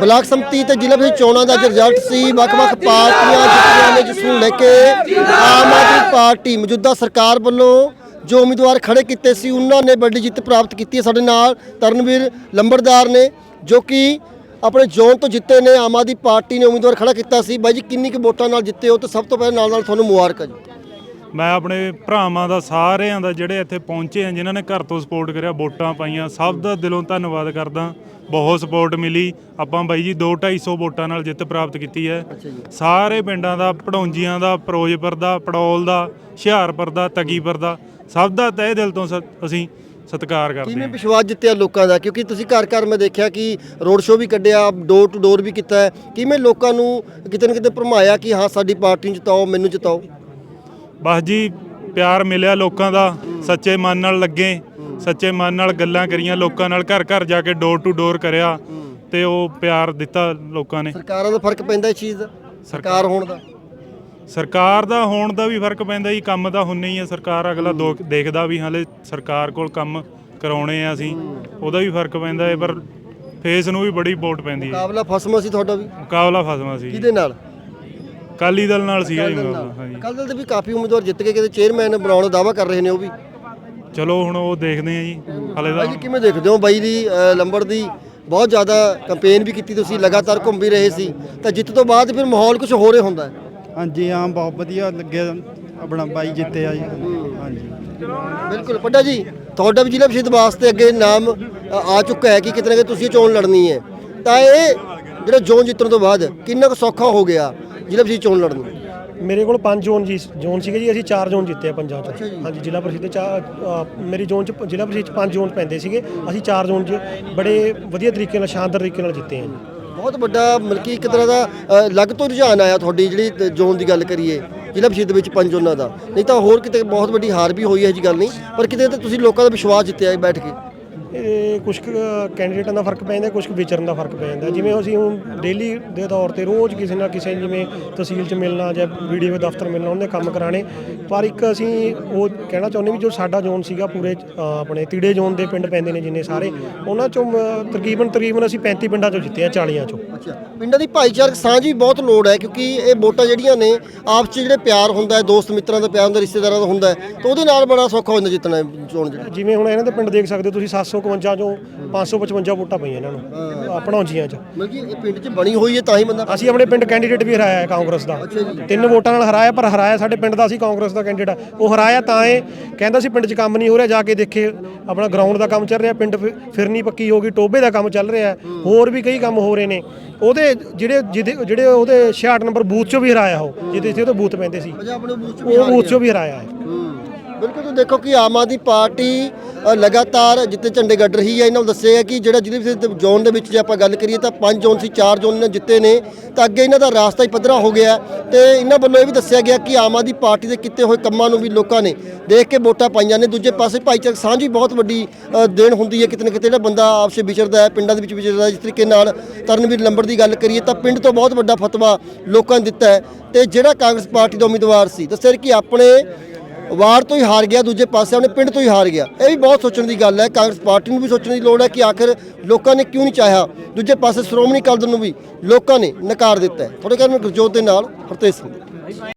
Block ਸੰਮਤੀ ਤੇ ਜ਼ਿਲ੍ਹਾ ਵਿੱਚ ਚੋਣਾਂ ਦਾ ਰਿਜ਼ਲਟ ਸੀ। ਵੱਖ-ਵੱਖ ਪਾਰਟੀਆਂ ਜਿੱਤੀਆਂ ਨੇ, ਜਿਸ ਨੂੰ ਲੈ ਕੇ ਆਮ ਆਦਮੀ ਪਾਰਟੀ, ਮੌਜੂਦਾ ਸਰਕਾਰ ਵੱਲੋਂ ਜੋ ਉਮੀਦਵਾਰ ਖੜੇ ਕੀਤੇ ਸੀ, ਉਹਨਾਂ ਨੇ ਵੱਡੀ ਜਿੱਤ ਪ੍ਰਾਪਤ ਕੀਤੀ ਹੈ ਸਾਡੇ ਨਾਲ ਤਰਨਵੀਰ ਲੰਬੜਦਾਰ ਨੇ, ਜੋ ਕਿ ਆਪਣੇ ਜ਼ੋਨ ਤੋਂ ਜਿੱਤੇ ਨੇ। ਆਮ ਆਦਮੀ ਪਾਰਟੀ ਨੇ ਉਮੀਦਵਾਰ ਖੜਾ ਕੀਤਾ ਸੀ। ਬਾਈ ਜੀ, ਕਿੰਨੀ ਕੁ ਵੋਟਾਂ ਨਾਲ ਜਿੱਤੇ ਹੋ? ਤੇ ਸਭ ਤੋਂ ਪਹਿਲਾਂ ਨਾਲ ਨਾਲ ਤੁਹਾਨੂੰ ਮੁਬਾਰਕਾਂ ਜੀ। ਮੈਂ ਆਪਣੇ ਭਰਾਵਾਂ ਦਾ ਸਾਰਿਆਂ ਦਾ ਜਿਹੜੇ ਇੱਥੇ ਪਹੁੰਚੇ ਆ ਜਿਨ੍ਹਾਂ ਨੇ ਘਰ ਤੋਂ ਸਪੋਰਟ ਕਰਿਆ ਵੋਟਾਂ ਪਾਈਆਂ ਸਭ ਦਾ ਦਿਲੋਂ ਧੰਨਵਾਦ ਕਰਦਾ। ਬਹੁਤ ਸਪੋਰਟ ਮਿਲੀ। ਆਪਾਂ ਬਾਈ ਜੀ 2 250 ਵੋਟਾਂ ਨਾਲ ਜਿੱਤ ਪ੍ਰਾਪਤ ਕੀਤੀ ਹੈ। ਸਾਰੇ ਪਿੰਡਾਂ ਦਾ ਪੜੌਂਜੀਆਂ ਦਾ ਫਿਰੋਜ਼ਪੁਰ ਦਾ ਪੜੌਲ ਦਾ ਹੁਸ਼ਿਆਰਪੁਰ ਦਾ ਤਗੀਪੁਰ ਦਾ ਸਭ ਦਾ ਤਹਿ ਦਿਲ ਤੋਂ ਅਸੀਂ ਸਤਿਕਾਰ ਕਰਦੇ ਕਿਵੇਂ ਵਿਸ਼ਵਾਸ ਜਿੱਤਿਆ ਲੋਕਾਂ ਦਾ? ਕਿਉਂਕਿ ਤੁਸੀਂ ਘਰ ਘਰ ਮੈਂ ਦੇਖਿਆ ਕਿ ਰੋਡ ਸ਼ੋਅ ਵੀ ਕੱਢਿਆ ਡੋਰ ਟੂ ਡੋਰ ਵੀ ਕੀਤਾ ਕਿਵੇਂ ਲੋਕਾਂ ਨੂੰ ਕਿਤੇ ਨਾ ਕਿਤੇ ਭਰਮਾਇਆ ਕਿ ਹਾਂ ਸਾਡੀ ਪਾਰਟੀ ਨੂੰ ਜਿਤਾਓ ਮੈਨੂੰ ਜਿਤਾਓ? ਬਸ ਜੀ ਪਿਆਰ ਮਿਲਿਆ ਲੋਕਾਂ ਦਾ ਸੱਚੇ ਮਨ ਨਾਲ ਲੱਗੇ ਸੱਚੇ ਮਨ ਨਾਲ ਗੱਲਾਂ ਕਰੀਆਂ ਲੋਕਾਂ ਨਾਲ ਘਰ ਘਰ ਜਾ ਕੇ ਡੋਰ ਟੂ ਡੋਰ ਕਰਿਆ ਤੇ ਉਹ ਪਿਆਰ ਦਿੱਤਾ ਲੋਕਾਂ ਨੇ। ਸਰਕਾਰਾਂ ਦਾ ਫ਼ਰਕ ਪੈਂਦਾ ਇਸ ਚੀਜ਼ ਦਾ ਸਰਕਾਰ ਹੋਣ ਦਾ? ਸਰਕਾਰ ਦਾ ਹੋਣ ਦਾ ਵੀ ਫ਼ਰਕ ਪੈਂਦਾ ਜੀ ਕੰਮ ਤਾਂ ਹੁੰਨੇ ਹੀ ਆ ਸਰਕਾਰ ਅਗਲਾ ਦੋ- ਦੇਖਦਾ ਵੀ ਹਾਲੇ ਸਰਕਾਰ ਕੋਲ ਕੰਮ ਕਰਾਉਣੇ ਆ ਅਸੀਂ ਉਹਦਾ ਵੀ ਫ਼ਰਕ ਪੈਂਦਾ ਹੈ ਪਰ ਫੇਸ ਨੂੰ ਵੀ ਬੜੀ ਵੋਟ ਪੈਂਦੀ ਹੈ। ਮੁਕਾਬਲਾ ਫਸਮਾ ਸੀ ਤੁਹਾਡਾ ਵੀ? ਮੁਕਾਬਲਾ ਫਸਵਾ ਸੀ ਕਿਹਦੇ ਨਾਲ? ਕਾਲੀ ਦਲ ਨਾਲ ਸੀਗਾ ਜੀ ਮੁਕਾਬਲਾ ਹਾਂਜੀ। ਕੱਲ ਦੇ ਵੀ ਕਾਫੀ ਉਮੀਦਵਾਰ ਜਿੱਤ ਕੇ ਕਿਤੇ ਚੇਅਰਮੈਨ ਬਣਾਉਣ ਦਾ ਦਾਅਵਾ ਕਰ ਰਹੇ ਨੇ ਉਹ ਵੀ। ਚਲੋ ਹੁਣ ਉਹ ਦੇਖਦੇ ਆ ਜੀ ਹਾਲੇ ਬਾਈ ਤਾਂ ਜੀ ਕਿਵੇਂ ਦੇਖਦੇ ਹੋ ਬਾਈ ਦੀ ਅ, ਲੰਬੜ ਦੀ ਬਹੁਤ ਜ਼ਿਆਦਾ ਕੈਂਪੇਨ ਵੀ ਕੀਤੀ ਤੁਸੀਂ ਲਗਾਤਾਰ ਘੁੰਮ ਵੀ ਰਹੇ ਸੀ ਤਾਂ ਜਿੱਤ ਤੋਂ ਬਾਅਦ ਫਿਰ ਮਾਹੌਲ ਕੁਝ ਹੋਰ ਹੀ ਹੁੰਦਾ ਹੈ। ਹਾਂਜੀ ਹਾਂ ਬਹੁਤ ਵਧੀਆ ਲੱਗਿਆ ਆਪਣਾ ਬਾਈ ਜਿੱਤਿਆ ਜੀ। ਹਾਂਜੀ। ਬਿਲਕੁਲ ਪੱਡਾ ਜੀ ਤੁਹਾਡਾ ਵੀ ਜ਼ਿਲ੍ਹਾ ਪ੍ਰੀਸ਼ਦ ਵਾਸਤੇ ਅੱਗੇ ਨਾਮ ਅ, ਆ ਚੁੱਕਾ ਹੈ ਕਿ ਕਿਤੇ ਨਾ ਕਿਤੇ ਤੁਸੀਂ ਇਹ ਚੋਣ ਲੜਨੀ ਹੈ। ਤਾਂ ਇਹ ਜਿਹੜਾ ਜ਼ੋਨ ਜਿੱਤਣ ਤੋਂ ਬਾਅਦ ਕਿੰਨਾ ਕੁ ਸੌਖਾ ਹੋ ਗਿਆ? ਜ਼ਿਲ੍ਹਾ ਪ੍ਰੀਸ਼ਦ ਚੋਣ ਲੜਨ ਨੂੰ? ਮੇਰੇ ਕੋਲ ਪੰਜ ਜ਼ੋਨ ਜੀ ਜ਼ੋਨ ਸੀਗੇ ਜੀ ਅਸੀਂ ਚਾਰ ਜ਼ੋਨ ਜਿੱਤੇ ਆ ਪੰਜਾਬ ਚ। ਹਾਂਜੀ ਜ਼ਿਲ੍ਹਾ ਪਰਿਸ਼ਦ ਦੇ ਚਾਰ ਅ, ਮੇਰੀ ਜ਼ੋਨ ਚ ਜ਼ਿਲ੍ਹਾ ਪਰਿਸ਼ਦ ਚ ਪੰਜ ਜ਼ੋਨ ਪੈਂਦੇ ਸੀਗੇ। ਅਸੀਂ ਚਾਰ ਜ਼ੋਨ ਚ ਬੜੇ ਵਧੀਆ ਤਰੀਕੇ ਨਾਲ ਸ਼ਾਨਦਾਰ ਤਰੀਕੇ ਨਾਲ ਜਿੱਤੇ ਆ ਜੀ। ਬਹੁਤ ਵੱਡਾ ਮਤਲਬ ਕਿ ਇੱਕ ਤਰ੍ਹਾਂ ਦਾ ਅ, ਅਲੱਗ ਤੋਂ ਰੁਝਾਨ ਆਇਆ ਤੁਹਾਡੀ ਜਿਹੜੀ ਤ- ਜ਼ੋਨ ਦੀ ਗੱਲ ਕਰੀਏ। ਜ਼ਿਲ੍ਹਾ ਪ੍ਰੀਸ਼ਦ ਵਿੱਚ ਪੰਜ ਜ਼ੋਨਾਂ ਦਾ। ਨਹੀਂ ਤਾਂ ਹੋਰ ਕਿਤੇ ਬਹੁਤ ਵੱਡੀ ਹਾਰ ਵੀ ਹੋਈ ਹੈ ਜੀ ਗੱਲ ਨਹੀਂ। ਪਰ ਕਿਤੇ ਤਾਂ ਤੁਸੀਂ ਲੋਕਾਂ ਦਾ ਵਿਸ਼ਵਾਸ ਜਿੱਤਿਆ ਬੈਠ ਕੇ। ਇਹ ਕੁਝ ਕੈਂਡੀਡੇਟਾਂ ਦਾ ਫ਼ਰਕ ਪੈ ਜਾਂਦਾ ਕੁਝ ਕੁ ਵਿਚਰਨ ਦਾ ਫ਼ਰਕ ਪੈ ਜਾਂਦਾ। ਜਿਵੇਂ ਅਸੀਂ ਹੁਣ ਡੇਲੀ ਦੇ ਤੌਰ ਤੇ ਰੋਜ਼ ਕਿਸੇ ਨਾ ਕਿਸੇ ਜਿਵੇਂ ਤਹਿਸੀਲ 'ਚ ਮਿਲਣਾ ਜਾਂ ਵੀਡੀਓ ਦਫ਼ਤਰ ਮਿਲਣਾ ਉਹਨੇ ਕੰਮ ਕਰਾਣੇ। ਪਰ ਇੱਕ ਅਸੀਂ ਉਹ ਕਹਿਣਾ ਚਾਹੁੰਦੇ ਵੀ ਜੋ ਸਾਡਾ ਜ਼ੋਨ ਸੀਗਾ ਪੂਰੇ ਆਪਣੇ ਤੀੜੇ ਜ਼ੋਨ ਦੇ ਪਿੰਡ ਪੈਂਦੇ ਨੇ ਜਿੰਨੇ ਸਾਰੇ ਉਹਨਾਂ ਚੋਂ ਤਕਰੀਬਨ ਤਕਰੀਬਨ ਅਸੀਂ 35 ਪਿੰਡਾਂ ਚੋਂ ਜਿੱਤੇ ਆ 40 ਚੋਂ। ਅੱਛਾ ਪਿੰਡਾਂ ਦੀ ਭਾਈਚਾਰਕ ਸਾਂਝ ਵੀ ਬਹੁਤ ਲੋੜ ਹੈ ਕਿਉਂਕਿ ਇਹ ਵੋਟਾਂ ਜਿਹੜੀਆਂ ਨੇ ਆਪਸ 'ਚ ਜਿਹੜੇ ਪਿਆਰ ਹੁੰਦਾ ਹੈ ਦੋਸਤ ਮਿੱਤਰਾਂ ਦਾ ਪਿਆਰ ਹੁੰਦਾ ਰਿਸ਼ਤੇਦਾਰਾਂ ਦਾ ਹੁੰਦਾ ਹੈ ਤਾਂ ਉਹਦੇ ਨਾਲ ਬੜਾ ਸੌਖਾ ਹੋ ਜਾਂਦਾ ਜਿੱਤਣਾ ਚੋਣ ਜਿਹੜਾ। ਜਿਵੇਂ ਹੁਣ ਇਹਨਾਂ ਦੇ ਪਿੰਡ ਦੇਖ ਸਕਦੇ ਹੋ ਤੁਸੀਂ 751 ਚੋਂ 555 ਵੋਟਾਂ ਪਈਆਂ ਇਹਨਾਂ ਨੂੰ ਆਪਣੌਂਜੀਆਂ 'ਚ। ਮਤਲਬ ਕਿ ਇਹ ਪਿੰਡ 'ਚ ਬਣੀ ਹੋਈ ਹੈ ਤਾਂ ਹੀ ਬੰਦਾ ਅਸੀਂ ਆਪਣੇ ਪਿੰਡ ਕੈਂਡੀਡੇਟ ਵੀ ਹਰਾਇਆ ਹੈ ਕਾਂਗਰਸ ਦਾ। ਤਿੰਨ ਵੋਟਾਂ ਨਾਲ ਹਰਾਇਆ ਪਰ ਹਰਾਇਆ ਸਾਡੇ ਪਿੰਡ ਦਾ ਸੀ ਕਾਂਗਰਸ ਦਾ ਕੈਂਡੀਡੇਟ ਉਹ ਹਰਾਇਆ ਤਾਂ ਇਹ ਕਹਿੰਦਾ ਸੀ ਪਿੰਡ 'ਚ ਕੰਮ ਨਹੀਂ ਹੋ ਰਿਹਾ ਜਾ ਕੇ ਦੇਖੇ ਆਪਣਾ ਗਰਾਊਂਡ ਦਾ ਕੰਮ ਚੱਲ ਰਿਹਾ ਪਿੰਡ ਫਿਰਨੀ ਪੱਕੀ ਹੋ ਗਈ ਟੋਬੇ ਦਾ ਕੰਮ ਚੱਲ ਰਿਹਾ ਹੋਰ ਵੀ ਕਈ ਕੰਮ ਹੋ ਰਹੇ ਨੇ। ਉਹਦੇ ਜਿਹੜੇ ਜਿਹੜੇ ਉਹਦੇ 66 ਨੰਬਰ ਬੂਥ 'ਚੋਂ ਵੀ ਹਰਾਇਆ ਉਹ ਜਿਹਦੇ ਸੀ ਉਹਦੇ ਬੂਥ ਪੈਂਦੇ ਸੀ। ਉਹ ਬੂਥ 'ਚੋਂ ਵੀ ਹਰਾਇਆ ਹੈ। ਬਿਲਕੁਲ ਤੁਸੀਂ ਦੇਖੋ ਕਿ ਆਮ ਆਦਮੀ ਪਾਰਟੀ ਲਗਾਤਾਰ ਜਿੱਤੇ ਝੰਡੇ ਗੱਡ ਰਹੀ ਹੈ, ਇਹਨਾਂ ਨੂੰ ਦੱਸਿਆ ਹੈ ਕਿ ਜਿਹੜਾ ਜਿਹਦੇ ਜ਼ੋਨ ਦੇ ਵਿੱਚ ਜੇ ਆਪਾਂ ਗੱਲ ਕਰੀਏ ਤਾਂ ਪੰਜ ਜ਼ੋਨ ਸੀ, ਚਾਰ ਜ਼ੋਨ ਇਹਨਾਂ ਜਿੱਤੇ ਨੇ, ਤਾਂ ਅੱਗੇ ਇਹਨਾਂ ਦਾ ਰਾਸਤਾ ਹੀ ਪੱਧਰਾ ਹੋ ਗਿਆ ਹੈ ਤੇ ਇਹਨਾਂ ਵੱਲੋਂ ਇਹ ਵੀ ਦੱਸਿਆ ਗਿਆ ਕਿ ਆਮ ਆਦਮੀ ਪਾਰਟੀ ਦੇ ਕੀਤੇ ਹੋਏ ਕੰਮਾਂ ਨੂੰ ਵੀ ਲੋਕਾਂ ਨੇ ਦੇਖ ਕੇ ਵੋਟਾਂ ਪਾਈਆਂ ਨੇ। ਦੂਜੇ ਪਾਸੇ ਭਾਈਚਾਰਕ ਸਾਂਝ ਵੀ ਬਹੁਤ ਵੱਡੀ ਦੇਣ ਹੁੰਦੀ ਹੈ ਕਿਤੇ ਨਾ ਕਿਤੇ। ਜਿਹੜਾ ਬੰਦਾ ਆਪਸ ਵਿਚਰਦਾ ਹੈ, ਪਿੰਡਾਂ ਦੇ ਵਿੱਚ ਵਿਚਰਦਾ ਜਿਸ ਤਰੀਕੇ ਨਾਲ ਤਰਨਵੀਰ ਲੰਬੜ ਦੀ ਗੱਲ ਕਰੀਏ ਤਾਂ ਪਿੰਡ ਤੋਂ ਬਹੁਤ ਵੱਡਾ ਫਤਵਾ ਲੋਕਾਂ ਨੇ ਦਿੱਤਾ ਹੈ। ਤੇ ਜਿਹੜਾ ਕਾਂਗਰਸ ਪਾਰਟੀ ਦਾ ਉਮੀਦਵਾਰ ਸੀ, ਦੱਸਿਆ ਕਿ ਆਪਣੇ ਵਾਰਡ ਤੋਂ ਹੀ ਹਾਰ ਗਿਆ, ਦੂਜੇ ਪਾਸੇ ਆਪਣੇ ਪਿੰਡ ਤੋਂ ਹੀ ਹਾਰ ਗਿਆ। ਇਹ ਵੀ ਬਹੁਤ ਸੋਚਣ ਦੀ ਗੱਲ ਹੈ, ਕਾਂਗਰਸ ਪਾਰਟੀ ਨੂੰ ਵੀ ਸੋਚਣ ਦੀ ਲੋੜ ਹੈ ਕਿ ਆਖਰ ਲੋਕਾਂ ਨੇ ਕਿਉਂ ਨਹੀਂ ਚਾਹਿਆ? ਦੂਜੇ ਪਾਸੇ ਸ਼੍ਰੋਮਣੀ ਅਕਾਲੀ ਦਲ ਨੂੰ ਵੀ ਲੋਕਾਂ ਨੇ ਨਕਾਰ ਦਿੱਤਾ ਹੈ। ਤੁਹਾਡੇ ਘਰ ਮੈਂ ਗੁਰਜੋਤ ਦੇ ਨਾਲ ਹਰਤੇਜ ਸਿੰਘ।